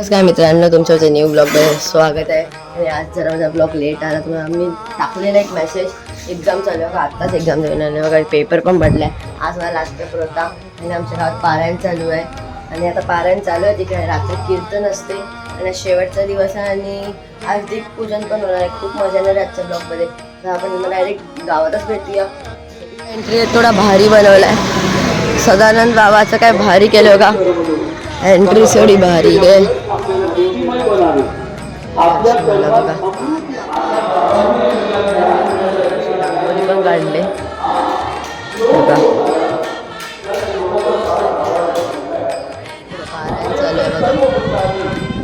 नमस्कार मित्रांनो तुमच्या न्यू ब्लॉगमध्ये स्वागत आहे. आणि आज जरा माझा ब्लॉग लेट आला तुम्हाला आम्ही टाकलेला एक मेसेज एक्झाम चालू आहे का आत्ताच एक्झाम चालू आहे. वगैरे पेपर पण पडला आहे आज मला लास्ट पेपर होता आणि आमच्या गावात पारायण चालू आहे. आणि आता पारायण चालू आहे तिकडे रात्री कीर्तन असते. आणि शेवटचा दिवस आहे आणि आज दीपपूजन पण होणार आहे. खूप मजा येणार आहे आजच्या ब्लॉगमध्ये तर आपण डायरेक्ट गावातच भेटूया. एंट्री थोडा भारी बनवला आहे सदानंद बाबाचं काय भारी केलं का एंट्री थोडी भारी रे पण काढले बघा.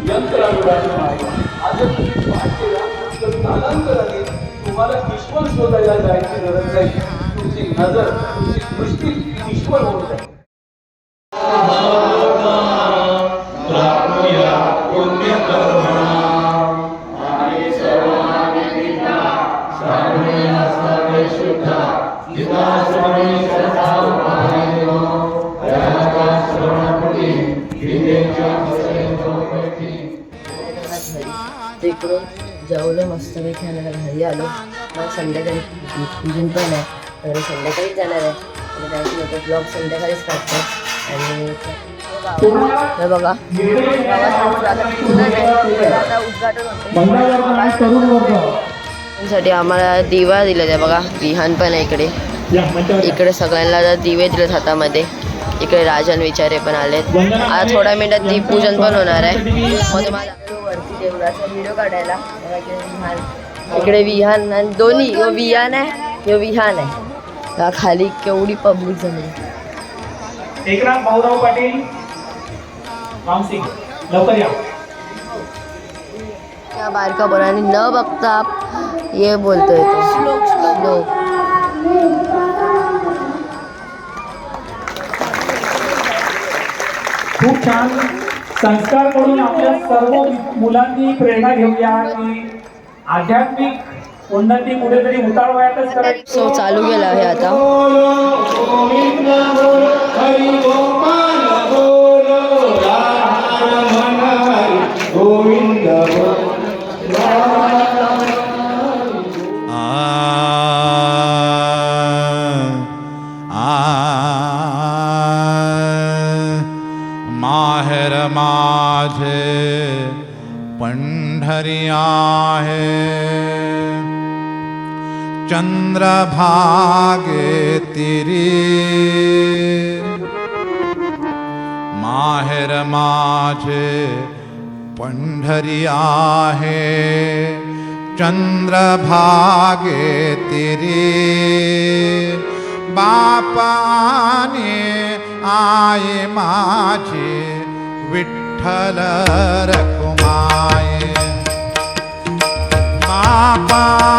चालू आहे बघा. तुम्हाला ईश्वर शोधायला जायची गरज नाही तुमची नजर तुमची दृष्टी ईश्वर होत आहे घरी इकडून जेवलं मस्त मी खेळायला घरी आलो. मग संध्याकाळी पूजन पण आहे. तर संध्याकाळीच जाणार आहे. आणि काही लोक ब्लॉग संध्याकाळीच काढतात आणि बघा. साठी आम्हाला दिवा दिला त्या बघा. विहान पण आहे इकडे. इकडे सगळ्यांना दिवे दिलेत हातामध्ये. इकडे राजन विचारे पण आलेत. आता थोड्या मिनिटात दीपपूजन पण होणार आहे. मग तुम्हाला देवळाचा व्हिडिओ काढायला. बघा इकडे विहान. इकडे विहान आणि दोन्ही ह्यो विहान आहे ह्यो विहान आहे. खाली केवढी पब्लिक जमली एकनाथ भाऊराव पाटील रामसिंग लवकर या. त्या बारका पोरांनी न बघता ये बोलतोय तो. श्लोक श्लोक. खूप छान. संस्कार करून आपल्या सर्व मुलांनी प्रेरणा घेऊया की आध्यात्मिक उन्नती कुठेतरी उतार वयातच करायची सो चालू केला आहे आता. आ हरि आहे चंद्रभागे तिरी। माहेर माझे पंढरी आहे चंद्रभागे तिरी। बापाने आई माझे विठ्ठल रकुमाये बापाने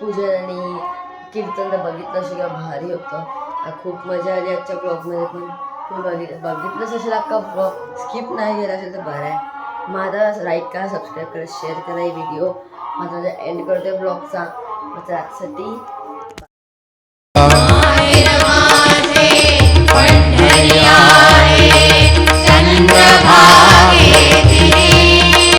पूजन आणि कीर्तन तर बघितलं असेल का भारी होतं. खूप मजा आली आजच्या ब्लॉगमध्ये पण. तुम्ही बघित बघितलंच असेल अख्खा ब्लॉग स्किप नाही केला असेल तर बरं आहे. माझा लाईक करा सबस्क्राईब करा शेअर करा हे व्हिडिओ माझा एंड करतोय ब्लॉगचा माझ्या त्यासाठी